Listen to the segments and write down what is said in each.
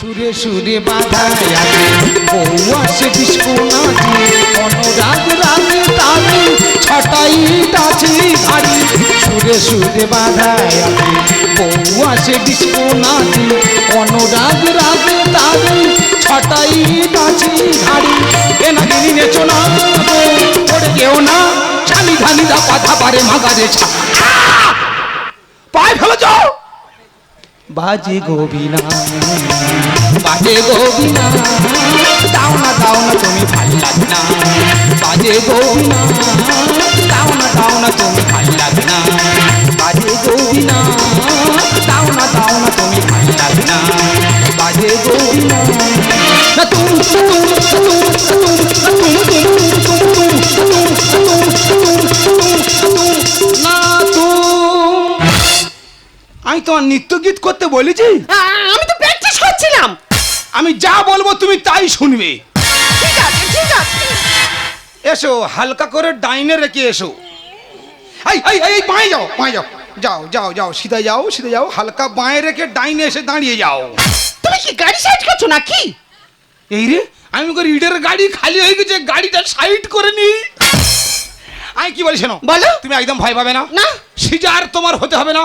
সুরে সুরে সুরে সুরে আসে ডিস্কো নাচে, অনুরাগ রাগে তালে, ছটাই আছে ভারী এ না গিনি নেচো না পড়ে যেও না। ধানি দা পাথা পারে মাগারে ছা। ফেলেছ? বাজে গোবিনা। বাজে গোবিনা। দাও না দাও না, তুমি ভালো না বাজে গোবিনা। দাও না দাও না, তুমি ভালো না বাজে গোবিনা। দাও না দাও না, তুমি ভালো না বাজে গোবিনা। নৃত্য গীত করতে বলেছি? আমি তো প্র্যাকটিস করছিলাম। আমি যা বলব তুমি তাই শুনবে। ঠিক আছে ঠিক আছে। এসো হালকা করে ডাইনে রেখে এসো। এই এই এই বাঁয়ে যাও পায়ে যাও। যাও যাও যাও সিধা যাও সিধা যাও হালকা বাঁয়ে রেখে ডাইনে এসে দাঁড়িয়ে যাও। তুমি কি গাড়ি সাইড করছ নাকি? এই রে আমি করে ইটের গাড়ি খালি হয়ে গেছে গাড়িটা সাইড করে নি আমি কি বলি শোনো বলো। তুমি একদম ভয় পাবে না। না। সিজার তোমার হতে হবে না।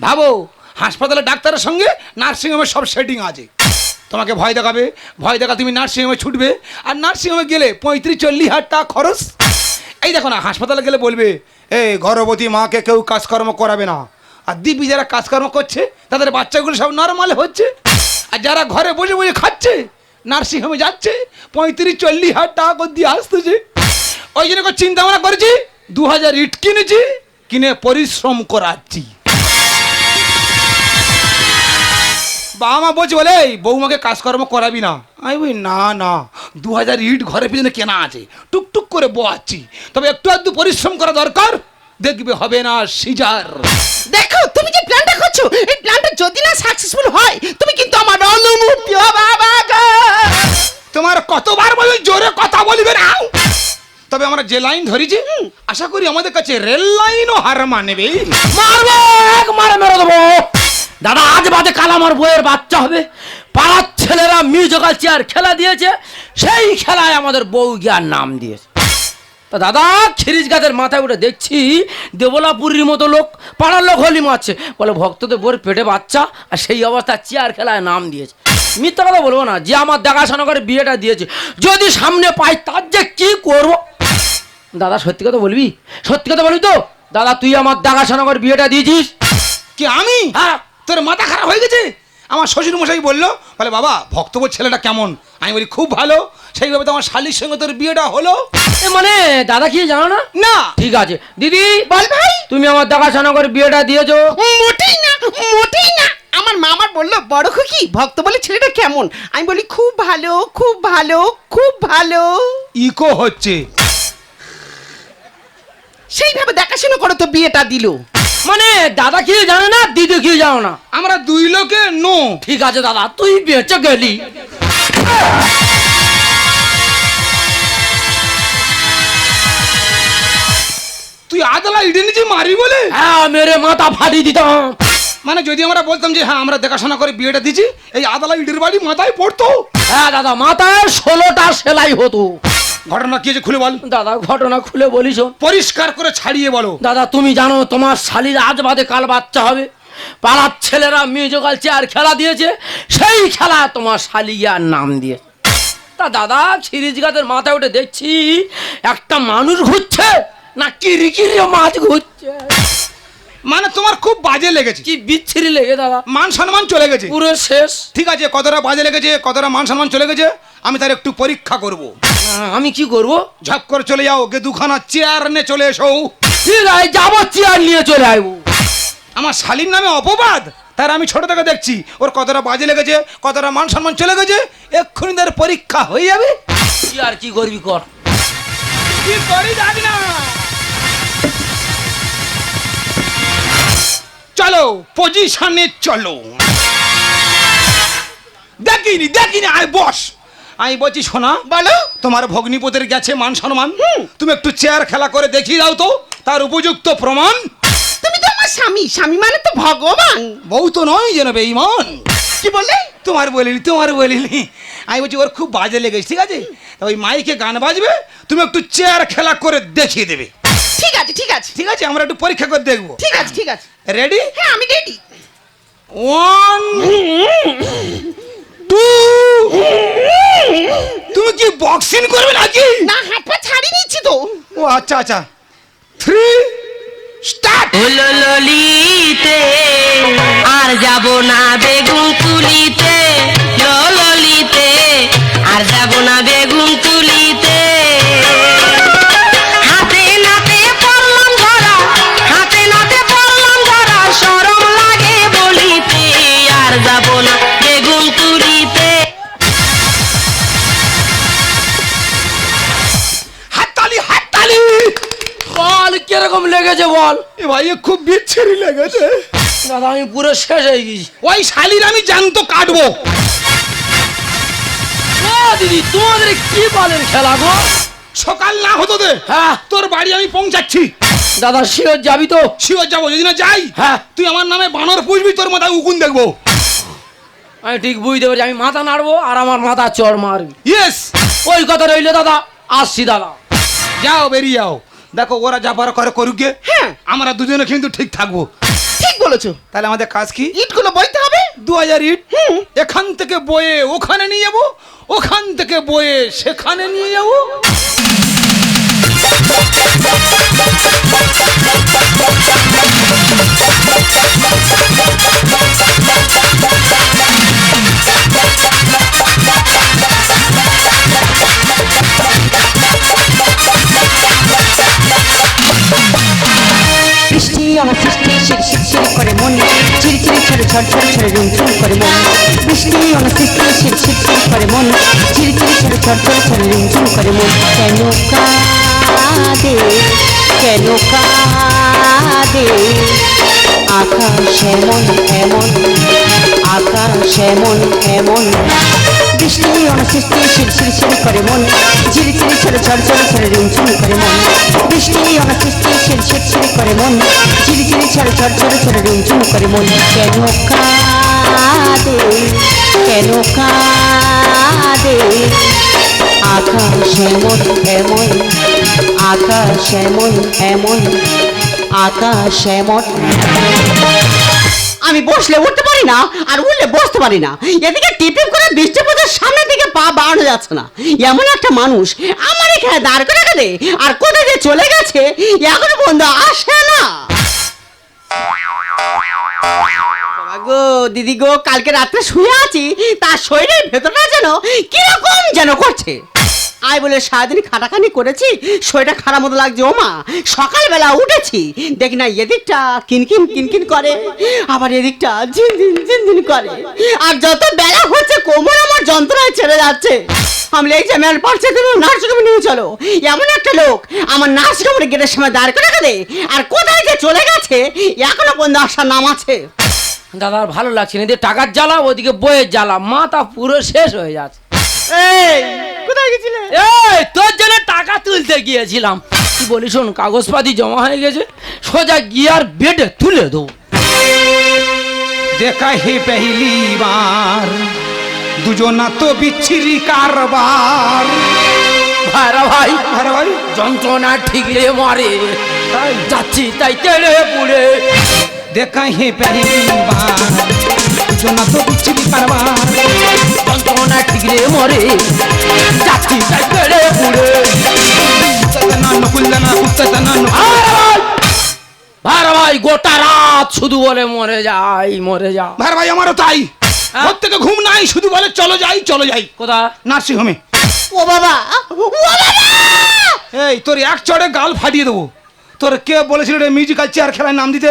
ভাবো হাসপাতালে ডাক্তারের সঙ্গে নার্সিংহোমের সব সেটিং আছে। তোমাকে ভয় দেখাবে, ভয় দেখা তুমি নার্সিংহোমে ছুটবে, আর নার্সিংহোমে গেলে পঁয়ত্রিশ, চল্লিশ হাজার টাকা খরচ। এই দেখো না, হাসপাতালে গেলে বলবে, এ, গর্ভবতী মাকে কেউ কাজকর্ম করাবে না। আর দিব্যি যারা কাজকর্ম করছে, তাদের বাচ্চাগুলো সব নর্মাল হচ্ছে। আর যারা ঘরে বসে বসে খাচ্ছে, নার্সিংহোমে যাচ্ছে, পঁয়ত্রিশ, চল্লিশ হাজার টাকা দিয়ে আসতেছে। ওই জন্য চিন্তা ভাবনা করেছি দু হাজার ইট কিনেছি, কিনে পরিশ্রম করাচ্ছি। বাবা মা বলছে বলে "এই, বৌমাকে কাজকর্ম করাবি না। আমি বলি না না দু হাজার ইট ঘরের পিছনে কেনা আছে টুকটুক করে বোয়াচ্ছি। তবে একটু আধটু পরিশ্রম করা দরকার দেখবে হবে না সিজার। দেখো তুমি যে প্ল্যানটা করছ এই প্ল্যানটা যদি না সাকসেসফুল হয় তুমি কিন্তু আমার অনুমতি বাবা তোমার কতবার বলে জোরে কথা বলিবে না? তবে আমরা যে লাইন ধরেছি আশা করি আমাদের কাছে রেল লাইনও হার মানবে। মারবো এক মারে মেরে দেবো। দাদা আজ বাদে কাল আমার বইয়ের বাচ্চা হবে। পাড়ার ছেলেরা মিউজিক্যাল চেয়ার খেলা দিয়েছে সেই খেলায় আমাদের বউ গিয়ার নাম দিয়েছে। তা দাদা খিরিজ গাছের মাথায় উঠে দেখছি দেবলাপুরীর মতো লোক পাড়ার লোক হলি মারছে। বলে ভক্তদের বোর পেটে বাচ্চা আর সেই অবস্থায় চেয়ার খেলায় নাম দিয়েছে। মিথ্যা কথা বলব না যে আমার দেখাশোনা করে বিয়েটা দিয়েছে। যদি সামনে পাই তার যে কি করব? দাদা সত্যি কথা বলবি? সত্যি কথা বলবি তো? দাদা তুই আমার দেখাশোনা করে বিয়েটা দিয়েছিস? কি আমি? হ্যাঁ। তোর মাথা খারাপ হয়ে গেছে? আমার শ্বশুর মশাই বলল বলে বাবা ভক্তপুর ছেলেটা কেমন? আমি বলি খুব ভালো। সেইভাবে তো আমার শালির সঙ্গে তোর বিয়েটা হলো। এ মানে দাদা কি জানো না? না। ঠিক আছে। দিদি বল ভাই। তুমি আমার দেখাশোনা করে বিয়েটা দিয়েছ। মোটেই না মোটেই না। আমার মা আমার বলল বড় খুকি ভক্ত বলে ছেলেটা কেমন? আমি বলি খুব ভালো খুব ভালো খুব ভালো। ইকো হচ্ছে। সেইভাবে দেখাশোনা করো তো বিয়েটা দিলো। মানে দাদা কি জানে না দিদি কি জানো না। আমরা দুই লোকে নো। ঠিক আছে দাদা তুই বেঁচে গেলি। তুই আদালা ইডে নিচে মারি বলে? হ্যাঁ মেরে মাথা ফাটিয়ে দিতাম। মানে যদি আমরা বলতাম যে হ্যাঁ আমরা দেখাশোনা করে বিয়েটা দিছি এই আদালা ইডের বাড়ি মাথায় পড়তো। হ্যাঁ দাদা মাথায় ষোলোটা সেলাই হতো। ঘটনা কি হয়েছে খুলে বল? দাদা ঘটনা খুলে বলিস পরিষ্কার করে ছাড়িয়ে বলো। দাদা তুমি জানো তোমার শালির আজ বাদে কাল বাচ্চা হবে। পাড়ার ছেলেরা মিউজিক্যাল চেয়ার খেলা দিয়েছে সেই খেলা তোমার শালিয়ার নাম দিয়ে তা দাদা খিরিজ গাছের মাথায় উঠে দেখছি একটা মানুষ ঘুরছে না কিরি কিরি মাছ ঘুরছে। মানে তোমার খুব বাজে লেগেছে। কি বিচ্ছিরি লেগে দাদা। মান সম্মান চলে গেছে। পুরো শেষ। ঠিক আছে কতটা বাজে লেগেছে কতটা মান সম্মান চলে গেছে আমি তার একটু পরীক্ষা করব। আমি কি করব? ঝপ করে চলে যাও গে দুখানা চেয়ার নিয়ে চলে এসো। ঠিক আছে যাব চেয়ার নিয়ে চলে আসব আমার শালীর নামে অপবাদ? তার আমি ছোট থেকে দেখছি। ওর কতটা বাজে লেগেছে কতটা মান সম্মান চলে গেছে এক্ষুনি তার পরীক্ষা হয়ে যাবে। কি আর কি করবি কর। কি করি জানি না। চলো পজিশনে চলো। দেখিনি দেখিনি আয় বস। আমি বলছি শোনা। বলো। তোমার ভগ্নিপতির গেছে মান সম্মান। তুমি একটু চেয়ার খেলা করে দেখিয়ে দাও তো তার উপযুক্ত প্রমাণ। তুমি তো আমার স্বামী। স্বামী মানে তো ভগবান। বউ তো নয় যেন বেইমান কি বলে তোমার বলিনি তোমার বলিনি। আমি বলছি ওর খুব বাজে লেগেছে ঠিক আছে? তা ওই মাইকে গান বাজবে তুমি একটু চেয়ার খেলা করে দেখিয়ে দেবে। ঠিক আছে ঠিক আছে। ঠিক আছে? আমরা একটু পরীক্ষা করে দেখব। ঠিক আছে ঠিক আছে। রেডি হ্যাঁ আমি রেডি ওয়ান তুমি কি বক্সিং করবে নাকি? না হাত পা ছাড়ি নিচ্ছি তো। ও আচ্ছা আচ্ছা। থ্রি স্টার্ট হলো ললিতে আর যাব না বেগুন তুলিতে ললিতে আর যাব না বেগুন লেগেছে বল। এ ভাই এ খুব বিচ্ছিরি লেগেছে। দাদা আমি পুরো শেষ হয়ে গেছি। ওই শালির আমি জানতো কাটবো। ও দিদি তোমাদের কি বলেন খেলা গো? সকাল না হতো দে হ্যাঁ। তোর বাড়ি আমি পৌঁছাচ্ছি। দাদা শিওর যাবি তো? শিওর যাব যদি না যাই হ্যাঁ। তুই আমার নামে বানর পুষবি তোর মাথায় উকুন দেখব। আমি ঠিক বুঝতে পারছি আমি মাথা নাড়বো আর আমার মাথা চড় মারবি। ইয়েস ওই কথা রইল দাদা। আসছি দাদা। যাও বেরিয়ে যাও। দেখো ওরা যা পারে করে করুক গে। হ্যাঁ। আমরা দুজনে কিন্তু ঠিক থাকব। ঠিক বলেছ। তাহলে আমাদের কাজ কি? ইটগুলো বইতে হবে? দু হাজার ইট এখান থেকে বয়ে ওখানে নিয়ে যাব ওখান থেকে বয়ে সেখানে নিয়ে যাব। বৃষ্টি চিরচিরি ছেড়ে ঝড় ঝড় ছেড়ে রুম ঝুম করে মন। বৃষ্টি আমার সৃষ্টি শির শির শির করে মন। চিরচিরি ছেড়ে ঝড় ঝড় ছেড়ে রুম ঝুম করে মন। কেন কাঁদে কেন কাঁদে? আকাশ এমন এমন, আকাশ এমন এমন। বৃষ্টি অনসৃষ্টি শির শির শির করে মন। ঝিরি ঝিরি ঝড় ঝড় রিমঝিম করে মন। বৃষ্টি অনসৃষ্টি করে মন। ঝিরি ঝিরি ছেড়ে ঝড় ঝড় ছেড়ে রিমঝিম করে মন। কেন কাঁদে? কেন কাঁদে? আকাশ এমন এমন, আকাশ এমন এমন, আকাশ এমন আমি বসলে উঠতে পারি না, আর উঠলে বসতে পারি না। এদিকে টিপিপ করে বৃষ্টি পথের সামনের দিকে পা বাড়ানো যাচ্ছে না। এমন একটা মানুষ আমার এখানে দাঁড় করে গেলে আর কোথায় যে চলে গেছে, এখনও বন্ধু আসে গো, দিদি গো, কালকে রাত্রে শুয়ে আছি, তার শরীরের ভেতরটা যেন কীরকম যেন করছে। আয় বলে সারাদিন খাটাখানি করেছি, শরীরটা খারাপ মতো লাগছে, ও মা, সকালবেলা উঠেছি, দেখি না এদিকটা কিনকিন কিনকিন করে, আবার এদিকটা ঝিনঝিন ঝিনঝিন করে। আর যত বেলা হচ্ছে, কোমর আমার যন্ত্রণায় ছেড়ে যাচ্ছে। আমি এই যে মেল পারছে তুমি নার্সিংহোমে নিয়ে চলো। এমন একটা লোক আমার নার্সিংহোমের গেটের সময় দাঁড় করে রেখে। দে আর কোথায় যে চলে গেছে, এখনও পর্যন্ত আসার নাম আছে। দাদা আর ভালো লাগছে না। এদিকে টাকার জ্বালা ওদিকে বইয়ের জ্বালা। মাথা পুরো শেষ হয়ে যাচ্ছে। এই কোথায় গেছিলে? এই তোর জন্য টাকা তুলতে গিয়েছিলাম। কি বলি শোন কাগজপাতি জমা হয়ে গেছে সোজা গিয়ার বেডে তুলে দেবো। দেখা হে পেহলি বার দুজনা তো বিচ্ছিরি কারবার। ভাইরা ভাই আরে ভাই। যন্ত্রণা ঠিকরে মারে। তাই? যাচ্ছি তাই তেড়ে পুড়ে। যন্ত্রণা মরে যাচ্ছি পুড়ে নকুল ভাইরা ভাই গোটা রাত শুধু বলে মরে যাই মরে যা। ভাই ভাই আমারও তাই। হ্যাঁ? ঘর থেকে ঘুম নাই শুধু বলে চলো যাই চলো যাই। কোথা নার্সিং হোমে ও বাবা ও বাবা! এই তোর এক চড়ে গাল ফাটিয়ে দেবো। তোর কে বলেছিল রে মিউজিক্যাল চেয়ার খেলায় নাম দিতে?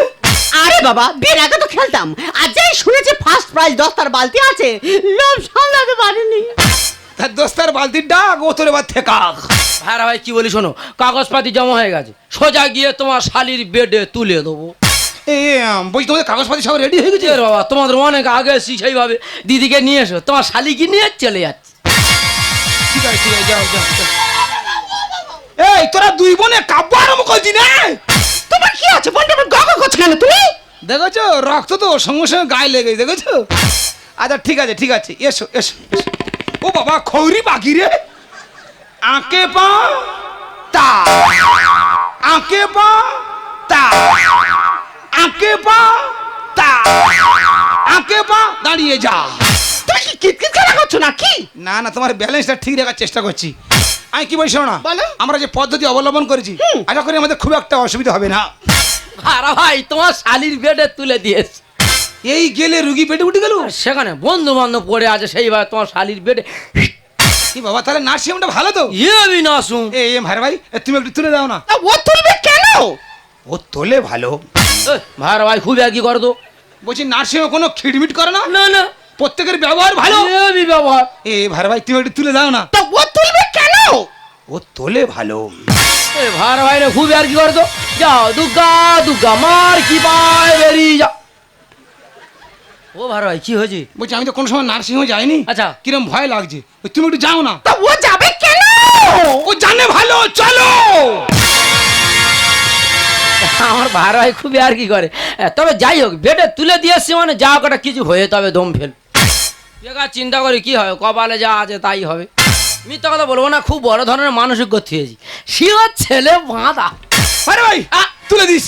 আরে বাবা বিয়ের আগে তো খেলতাম। আর যাই শুনেছি ফার্স্ট প্রাইজ দশটার বালতি আছে লোভ সামলাতে পারিনি। তার দোস্তার বালতির ডাক ও তোর এবার থেকাক। ভাইরা ভাই কি বলি শোনো কাগজপাতি জমা হয়ে গেছে। সোজা গিয়ে তোমার শালির বেডে তুলে দেবো। এ আম, বলছি তোমাদের কাগজপাতি সব রেডি হয়ে গেছে? এর বাবা তোমাদের অনেক আগে এসছি সেইভাবে। দিদিকে নিয়ে এসো তোমার শালিকে নিয়ে চলে যাচ্ছে? ঠিক আছে ঠিক আছে যাও যাও যাও। এই তোরা দুই বোনে কাব্য আরম্ভ করছি না? তোমার কি আছে? বলতে আমার গগা করছ কেন তুমি? দেখেছ? রক্ত তো সঙ্গে সঙ্গে গায়ে লেগে গেছে, দেখেছ? আচ্ছা ঠিক আছে ঠিক আছে এসো এসো। ও বাবা খৌরি বাকি রে। আঁকে পা তা। আঁকে পা তা। আঁকে পা তা। আঁকে পা দাঁড়িয়ে যা। তুমি কি কিটকিট খেলা করছ না কি না না তোমার ব্যালেন্সটা ঠিক রাখার চেষ্টা করছি। আমি কি বলছি না? বলো। আমরা যে পদ্ধতি অবলম্বন করেছি আশা করি আমাদের খুব একটা অসুবিধা হবে না। ভাইরা ভাই তোমার শালির বেডে তুলে দিয়েছে। এই গেলে রুগী পেটে উঠে গেল? সেখানে বন্ধু বান্ধব পড়ে আছে সেইভাবে তোমার শালির বেডে। কি বাবা তাহলে নার্সিংহোমটা ভালো তো? ইয়ে বি না শুন এ এ ভাই ভাই তুমি একটু তুলে দাও না। ও তুলবে কেন? ও তোলে ভালো। ভাইরা ভাই খুব আর কি করো তো। বলছি নার্সিংহোমে কোনো খিটমিট করে না? না না। প্রত্যেকের ব্যবহার ভালো? ইয়ে বি ব্যবহার। এ ভাই ভাই তুমি একটু তুলে দাও না। ও তুলবে কেন? ও তোলে ভালো। এ ভাইরা ভাই রে খুব আর কি করো তো? যাও দুর্গা দুর্গা মার কি পায় বেরিয়ে যাও। ও ভাইরা ভাই কি হয়েছে? বলছি আমি তো কোনো সময় নার্সিংহোমে যাইনি। আচ্ছা। কিরম ভয় লাগছে? তুমি একটু যাও না। তা ও যাবে কেন? ও জানে ভালো চলো! আমার ভাইরা ভাই খুবই আর কি করে। তবে যাই হোক বেডে তুলে দিয়েছি মানে যা কটা কিছু হয়ে তবে দম ফেল। বেকার চিন্তা করি কি হবে কপালে যা আছে তাই হবে। মিথ্যা কথা বলব না খুব বড় ধরনের মানসিক গতি হয়েছি। শিওর ছেলে বাঁধা। আরে ভাই! তুলে দিস।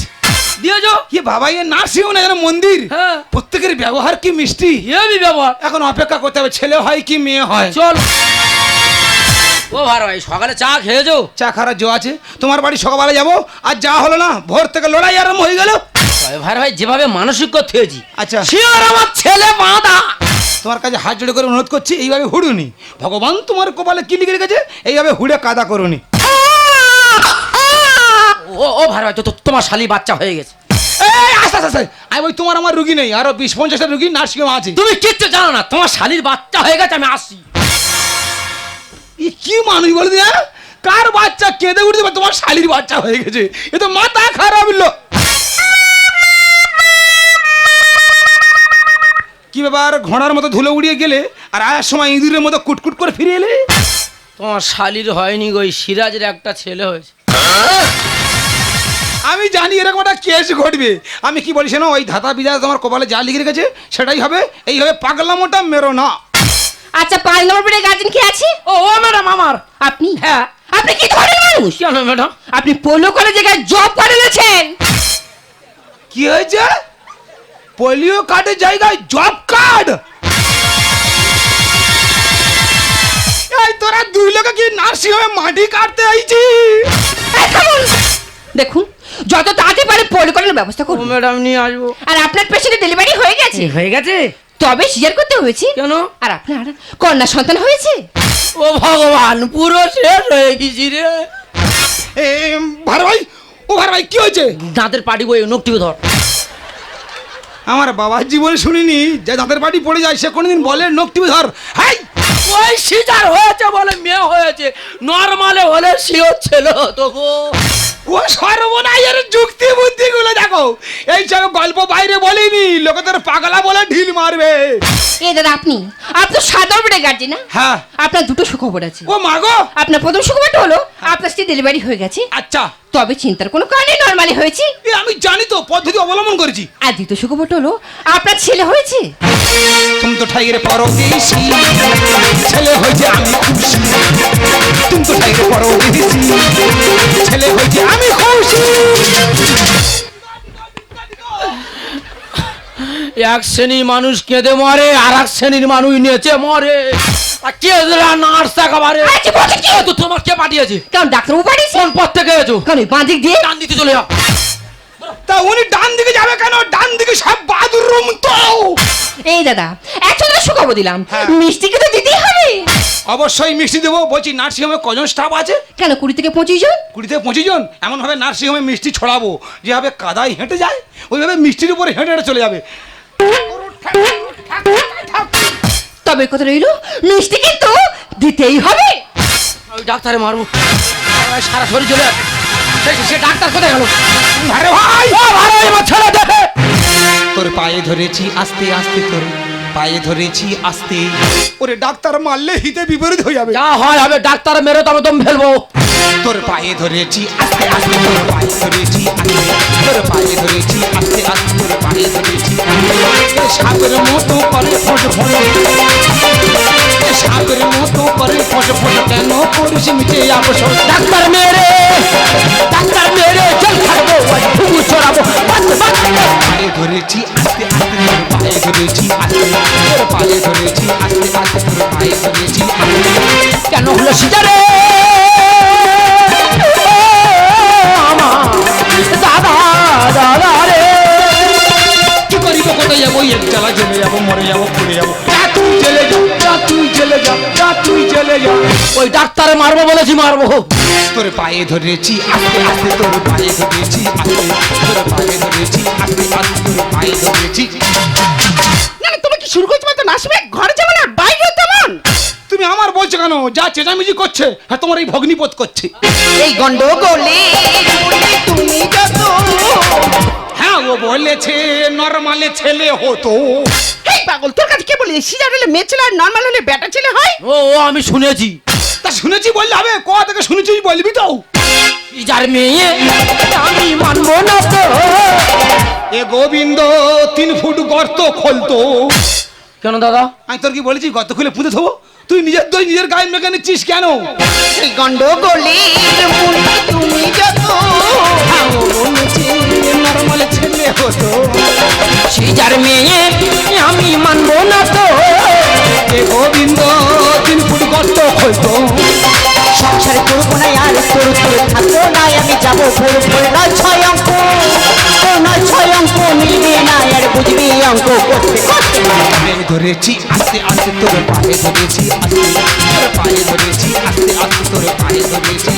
দিয়েছ? ইয়ে বাবা ইয়ে নার্সিংহোম না যেন মন্দির। হ্যাঁ। প্রত্যেকের ব্যবহার কি মিষ্টি? হেবি ব্যবহার। এখন অপেক্ষা করতে হবে ছেলে হয় কি মেয়ে হয়। চল। ও ভাই ভাই সকালে চা খেয়েছো? চা খারাপ জো আছে। তোমার বাড়ি সকালবেলা যাব আর যা হলো না ভোর থেকে লড়াই আরম্ভ হয়ে গেল। ভাই ভাই যেভাবে মানসিক গতি হয়েছি। আচ্ছা। শিওর আমার ছেলে বাঁধা। তোমার কাছে হাত জোড়ে করে অনুরোধ করছি এইভাবে হুড়ুনি। ভগবান তোমার কপালে কি লিখে রেখেছে এইভাবে হুড়ে কাদা করুনি। ও ও ভাই ভাই তো তোমার শালি বাচ্চা হয়ে গেছে। এই আস্তে আস্তে আমি বলি তোমার আমার রুগী নেই আরও বিশ পঞ্চাশটা রুগী নার্সিংহোম আছে। তুমি কিচ্ছু জানো না তোমার শালির বাচ্চা হয়ে গেছে আমি আসছি। ই কি মানুষ বলে দিয়া কার বাচ্চা কেঁদে উঠতে তোমার শালির বাচ্চা হয়ে গেছে। এ তো মাথা খারাপ লো কি ব্যাপার ঘোড়ার মতো ধুলো উড়িয়ে গেলে আর আয়ার সময় ইঁদুরের মতো কুটকুট করে ফিরে এলে? তোমার শালির হয়নি গো ওই সিরাজের একটা ছেলে হয়েছে। আমি জানি এরকম একটা কেস ঘটবে। আমি কি বলিস না ওই ধাতা বিদা তোমার কপালে যা লিখে রেখেছে সেটাই হবে। এইভাবে পাগলামোটা মেরো না। আচ্ছা পাঁচ নম্বর বেডে গার্জেন কি আছে? ও ও ম্যাডাম আমার। আপনি? হ্যাঁ। আপনি কি ধরনের মানুষ? কেন ম্যাডাম আপনি পোলো কলেজে গিয়ে জব করে এনেছেন। কি হয়েছে? পোলিও কার্ডের জায়গায় জব কার্ড? এই তোরা দুই লোকে কি নার্সিং হোমে মাটি কাটতে আইছি? এই দেখুন যত তাড়াতাড়ি পারে পোলো করার ব্যবস্থা ও করুন ম্যাডাম নিয়ে আসব। আর আপনার পেশেন্টের ডেলিভারি হয়ে গেছে। হয়ে গেছে? তবে সিজার করতে হয়েছে। কেন? আর আপনার কন্যা সন্তান হয়েছে। ও ভগবান পুরো শেষ হয়ে গেছি রে। এ ভার ভাই ও ভার ভাই কি হয়েছে? দাঁতের পাটি বই নখ টিপে ধর। আমার বাবার জীবনে শুনিনি যে দাঁতের বাড়ি পড়ে যায় সে কোনোদিন বলে নখ টিপে ধর। হাই! ওই সিজার হয়েছে বলে মেয়ে হয়েছে। নর্মালে হলে শিওর ছিল তো গো। ও সর্বনাশের যুক্তি বুদ্ধি গুলো দেখো। এই সব গল্প বাইরে বলিনি লোকে তোর পাগলা বলে ঢিল মারবে। এ দাদা আপনি? আপনি তো বেডে গার্জেন না? হ্যাঁ। আপনার দুটো সুখবর আছে। ও মাগো আপনার প্রথম সুখবরটা হলো আপনার স্ত্রী ডেলিভারি হয়ে গেছে। আচ্ছা। তবে চিন্তার কোনো কারণে নর্মালি হয়েছি। এ আমি জানি তো পদ্ধতি অবলম্বন করেছি। আর দ্বিতীয় সুখবরটা হলো আপনার ছেলে হয়েছে? তুমি তো ঠাইরে পরদেশি ছেলে হয়েছে আমি খুশি। তুমি তো ঠাইরে পরদেশি ছেলে হয়েছে আমি খুশি। এক শ্রেণির মানুষ কেঁদে মরে আর এক শ্রেণির মানুষ নেচে মরে। আর কে নার্স একেবারে? তো তোমার কে পাঠিয়েছে? কারণ ডাক্তারবাবু পাঠিয়েছে? কোন পথ থেকে এসো দিয়ে? ডান দিতে চলে যাও। তা উনি ডান দিকে যাবে কেন? ডান দিকে সব বাদুর রুম তো। এই দাদা একটা সুখবর দিলাম। হ্যাঁ। মিষ্টিকে তো দিতেই হবে? অবশ্যই মিষ্টি দেবো। বলছি নার্সিংহোমে কজন স্টাফ আছে? কেন কুড়ি থেকে পঁচিশ জন? কুড়ি থেকে পঁচিশ জন? এমনভাবে নার্সিংহোমে মিষ্টি ছড়াবো। যেভাবে কাদায় হেঁটে যায় ওইভাবে মিষ্টির উপরে হেঁটে হেঁটে চলে যাবে। তবে কথা রইল মিষ্টি কিন্তু দিতেই হবে। ওই ডাক্তারে মারবো। সারা শরীর চলে সে- ডাক্তার কোথায় গেল? আরে ভাই! ও ভাই আমার ছেলে দেখে। তোর পায়ে ধরেছি আস্তে আস্তে তোর পায়ে ধরেছি আস্তে। ওরে ডাক্তার মারলে হিতে বিপরীত হয়ে যাবে। যা হয় হবে ডাক্তার মেরে তবে আমি দম ফেলব। তোর পায়ে ধরেছি, আস্তে আস্তে তোর পায়ে ধরেছি তোর পায়ে ধরেছি, আস্তে আস্তে তোর পায়ে ধরেছি সাপের মতো করে ফোট ফোট এ সাপের মতো করে ফোট ফোট কেন করিস মিটে আবসর ডাক্তার মেরে ডাক্তার মেরে চল খাব বাস বাস পায়ে ধরেছি, আস্তে আস্তে তোর পায়ে ধরেছি, আস্তে। তোর পায়ে ধরেছি, আস্তে আস্তে তোর পায়ে ধরেছি কেন হলো সিজারে? দাদা দাদা রে। কি করিব কোথায় যাব? এক জ্বালা জমে যাব মরে যাব পড়ে যাব। তুই জেলে যা যা তুই জেলে যা যা তুই জেলে যা। ওই ডাক্তারে মারবো বলেছি মারবো। তোর পায়ে ধরেছি আস্তে আস্তে তোর পায়ে ধরেছি আস্তে তোর পায়ে ধরেছি আস্তে আস্তে তোর পায়ে ধরেছি। না না তুমি কি শুরু করছ তো নাচবে? ঘরে যেমন আর কেন? যা চেঁচামেচি করছে হ্যাঁ তোমার এই ভগ্নিপথ করছে। এই গন্ডগোলে তুমি যত হ্যাঁ ও বলেছে নর্মালে ছেলে হতো। এই পাগল তোর কাছে কে বলে? সিজার হলে মেয়ে ছেলে আর নর্মাল হলে বেটা ছেলে হয়? ও ও আমি শুনেছি। তা শুনেছি বললে হবে ক থেকে শুনেছি বলবি তো? যার মেয়ে আমি মানবো না তো। এ গোবিন্দ তিন ফুট গর্ত খোলতো। কেন দাদা? আমি তোর কি বলেছি গর্ত খুলে পুঁতে থবো? তুই নিজের দই নিজের গায়ে মেখে নিচ্ছিস কেন? এই গন্ডগোলে তুমি যত নর্মালে ছেলে হতো। সেই যার মেয়ে আমি মানবো না তো। গোবিন্দ তিন ফুট গর্ত খোলতো সংসারে করব না আর করু করে থাকব না। আমি যাব ভোর ভোর নয় ছয় অঙ্ক। নয় ছয় অঙ্ক মিলবে না আর বুঝবি অঙ্ক করতে। ধরেছি আস্তে আস্তে তোর পায়ে ধরেছি আস্তে তোর পায়ে ধরেছি আস্তে আস্তে তোর পায়ে ধরেছি।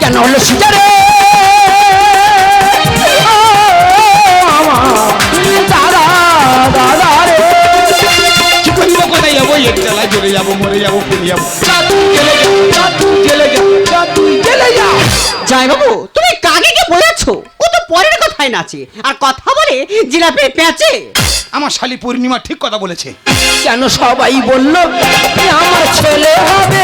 কেন হলো সিজারে যাব এক জ্বালায় জ্বলে যাব মরে যাব যাব জয় বাবু তুমি কাকে কে বোঝাচ্ছ ও তো পরের কথায় নাচে। আর কথা বলে জিলাপে প্যাঁচে আমার শালি পূর্ণিমা ঠিক কথা বলেছে। কেন সবাই বলল আমার ছেলে হবে?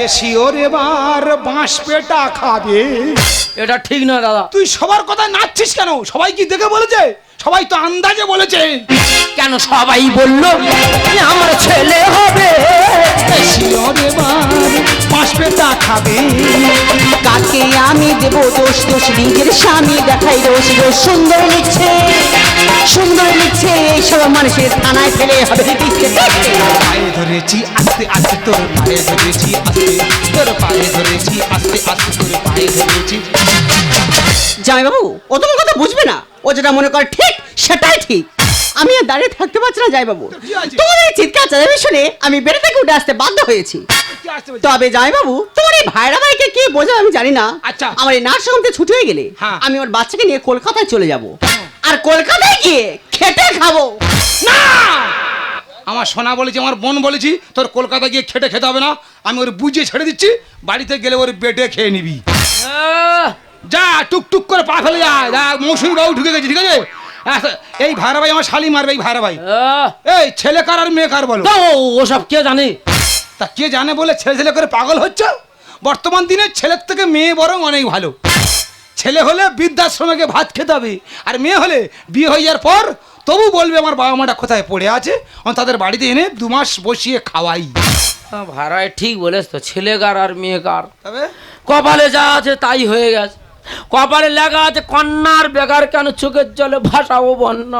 এ শিওর এবার বাঁশ পেটা খাবে। এটা ঠিক না দাদা। তুই সবার কথা নাচছিস কেন? সবাই কি দেখে বলেছে? সবাই তো আন্দাজে বলেছে। কেন সবাই বলল আমার ছেলে হবে? এ শিওর এবার বাঁশ পেটা খাবে। কাকে আমি দেব দোষ? দোষ নিজের স্বামী দেখাই দোষ। দোষ সুন্দর লিখছে সুন্দর লিখছে এইসব মানুষের থানায় ফেলে হবে পায়ে ধরেছি আস্তে আস্তে তোর পায়ে ধরেছি আস্তে তোর পায়ে ধরেছি আস্তে আস্তে তোর পায়ে ধরেছি জয় বাবু ও তোমার কথা বুঝবে না ও যেটা মনে করে ঠিক সেটাই ঠিক আমি আর দাঁড়িয়ে থাকতে পারছি না জয় বাবু? তোমার এই চিৎকার চালাবি শুনে আমি বেড়ে থেকে উঠে আসতে বাধ্য হয়েছি? তবে জয় বাবু তোমার এই ভাইরা ভাইকে কি বোঝাবে আমি জানি না আচ্ছা। আমার এই নার্সিং হোম থেকে ছুটি হয়ে গেলে হ্যাঁ। আমি আমার বাচ্চাকে নিয়ে কলকাতায় চলে যাব আর কলকাতায় গিয়ে খেটে খাব। না! আমার সোনা বলেছি আমার বোন বলেছি তোর কলকাতা গিয়ে খেটে খেতে হবে না। আমি ওর বুঝিয়ে ছেড়ে দিচ্ছি বাড়িতে গেলে ওর বেটে খেয়ে নিবি। যা টুক টুক করে পা ফেলে যা যা মৌসুমি বাবু ঢুকে গেছে ঠিক আছে? এই ভাইরা ভাই আমার শালি মারবে এই ভাইরা ভাই। এই ছেলে কার আর মেয়ে কার বলো? ও- ওসব কে জানে? তা কে জানে বলে ছেলে ছেলে করে পাগল হচ্ছে? বর্তমান দিনে ছেলের থেকে মেয়ে বরং অনেক ভালো। ছেলে হলে বৃদ্ধাশ্রমে ভাত খেতে হবে আর মেয়ে হলে বিয়ে হয়ে যাওয়ার পর তবু বলবে আমার বাবা মাটা কোথায় পড়ে আছে আমি তাদের বাড়িতে এনে দু মাস বসিয়ে খাওয়াই। ভাড়ায় ঠিক বলেছ তো ছেলে কার আর মেয়ে কার? তবে? কপালে যা আছে তাই হয়ে গেছে। কপালে লেখা আছে কন্যার বেকার কেন চোখের জলে ভাসাবো বন্য?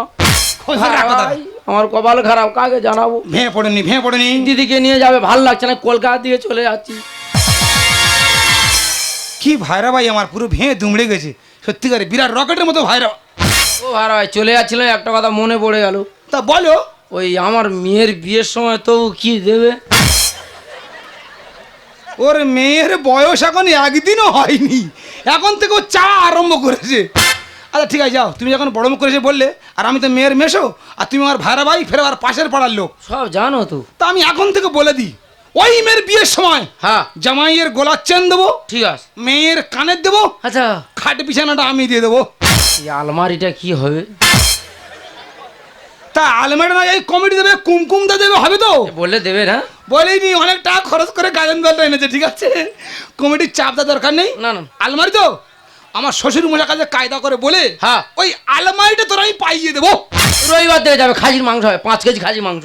আমার কপাল খারাপ কাকে জানাব? ভেঙে পড়েনি ভেঙে পড়েনি দিদিকে নিয়ে যাবে ভালো লাগছে না কলকাতা দিয়ে চলে যাচ্ছি। কি ভাইরা ভাই আমার পুরো ভেঙে দুমড়ে গেছে? সত্যিকারে বিরাট রকেটের মতো ভাইরা। ও ভাড়া ভাই চলে যাচ্ছিলাম একটা কথা মনে পড়ে গেল। তা বলো। ওই আমার মেয়ের বিয়ের সময় তবু কি দেবে? ওর মেয়ের বয়স এখন একদিনও হয়নি। এখন থেকে ও চা আরম্ভ করেছে। আচ্ছা ঠিক আছে যাও। তুমি যখন বড় মুখ করেছে বললে আর আমি তো মেয়ের মেশো আর তুমি আমার ভাইরা ভাই ফের আর পাশের পাড়ার লোক। সব জানো তো। তা আমি এখন থেকে বলে দিই। ওই মেয়ের বিয়ের সময় হ্যাঁ। জামাইয়ের গোলার চেন দেবো ঠিক আছে। মেয়ের কানের দেবো আচ্ছা। খাট বিছানাটা আমি দিয়ে দেবো। এই আলমারিটা কি হবে? তা আলমারি না এই কমিটি দেবে কুমকুমটা দেবে হবে তো? বলে দেবে না। বলেইনি অনেক টাকা খরচ করে গাজন দলটা এনেছে ঠিক আছে? কমিটির চাপ দেওয়ার দরকার নেই। না, না। আলমারি তো? আমার শ্বশুর মশার কাছে কায়দা করে বলে হ্যাঁ। ওই আলমারিটা তোর আমি পাইয়ে দেবো। রবিবার থেকে যাবে খাসির মাংস হবে পাঁচ কেজি খাসির মাংস।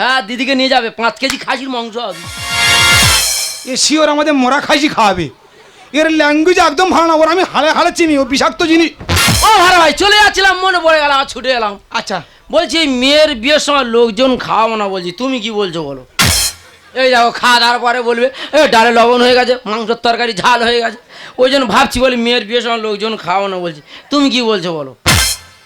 হ্যাঁ দিদিকে নিয়ে যাবে পাঁচ কেজি খাসির মাংস হবে। এ শিওর আমাদের মোরা খাইছি খাওয়াবে। এর ল্যাঙ্গুয়েজ একদম ভালো না ওর আমি হালে হালে চিনি ও বিষাক্ত জিনিস। ও ভালো ভাই চলে যাচ্ছিলাম মনে পড়ে গেল আর ছুটে এলাম। আচ্ছা। বলছি এই মেয়ের বিয়ের সময় লোকজন খাওয়াবো না বলছি তুমি কি বলছো বলো? এই দেখো খাওয়া দাওয়ার পরে বলবে এ ডালে লবণ হয়ে গেছে মাংসের তরকারি ঝাল হয়ে গেছে। ওই জন্য ভাবছি বলি মেয়ের বিয়ের সময় লোকজন খাওয়াবো না বলছি তুমি কি বলছো বলো?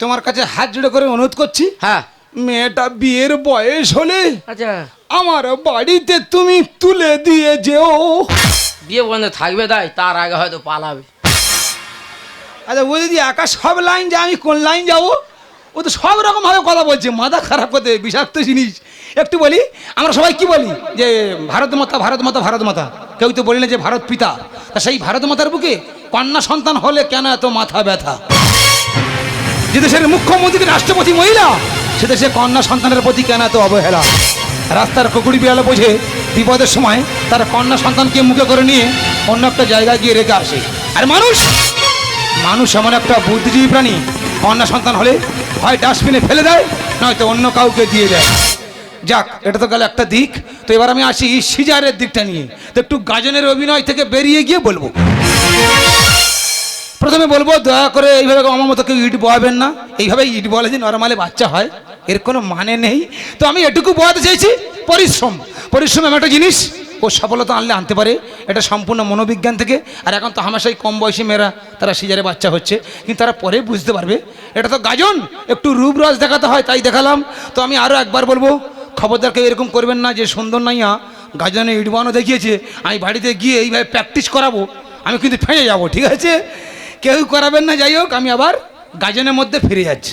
তোমার কাছে হাত জুড়ে করে অনুরোধ করছি। হ্যাঁ। মেয়েটা বিয়ের বয়স হলে আচ্ছা। আমার বাড়িতে তুমি তুলে দিয়ে যেও। বিয়ে বন্ধ থাকবে তাই তার আগে হয়তো পালাবে। আচ্ছা ও যদি একা সব লাইন যায় আমি কোন লাইন যাব? ও তো সব রকম ভাবে কথা বলছে মাথা খারাপ করতে বিষাক্ত জিনিস। একটু বলি আমরা সবাই কি বলি? যে ভারত মাতা ভারত মাতা ভারত মাতা। কেউ তো বলি না যে ভারত পিতা। তা সেই ভারত মাতার বুকে কন্যা সন্তান হলে কেন এত মাথা ব্যথা? যে দেশের মুখ্যমন্ত্রী রাষ্ট্রপতি মহিলা সে দেশে কন্যা সন্তানের প্রতি কেন এত অবহেলা? রাস্তার কুকুরি বিড়ালে বোঝে বিপদের সময় তার কন্যা সন্তানকে মুখে করে নিয়ে অন্য একটা জায়গায় গিয়ে রেখে আসে। আর মানুষ? মানুষ এমন একটা বুদ্ধিজীবী প্রাণী, কন্যা সন্তান হলে হয় ডাস্টবিনে ফেলে দেয়, নয়তো অন্য কাউকে দিয়ে দেয়। যাক, এটা তো গেল একটা দিক। তো এবার আমি আসি সিজারের দিকটা নিয়ে। তো একটু গাজনের অভিনয় থেকে বেরিয়ে গিয়ে বলব। প্রথমে বলব, দয়া করে এইভাবে আমার মতো কেউ ইট বয়াবেন না। এইভাবে ইট বলে যে নর্মালি বাচ্চা হয়। এর কোনো মানে নেই। তো আমি এটুকু বোঝাতে চাইছি, পরিশ্রম। পরিশ্রম এমন একটা জিনিস, ও সফলতা আনলে আনতে পারে। এটা সম্পূর্ণ মনোবিজ্ঞান থেকে। আর এখন তো হামেশাই কম বয়সী মেয়েরা, তারা সিজারে বাচ্চা হচ্ছে। কিন্তু তারা পরে বুঝতে পারবে। এটা তো গাজন, একটু রূপরাজ দেখাতে হয়, তাই দেখালাম। তো আমি আরও একবার বলব খবরদার কেউ এরকম করবেন না যে, সুন্দর নাইয়া গাজনে ইট বানো দেখিয়েছে, আমি বাড়িতে গিয়ে এইভাবে প্র্যাকটিস করাবো, আমি কিন্তু ফেঁয়ে যাব, ঠিক আছে? কেউ করাবেন না, যাই হোক, আমি আবার গাজনের মধ্যে ফিরে যাচ্ছি।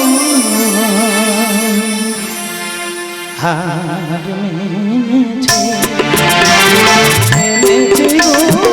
হার মেছে মেছে গো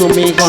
to me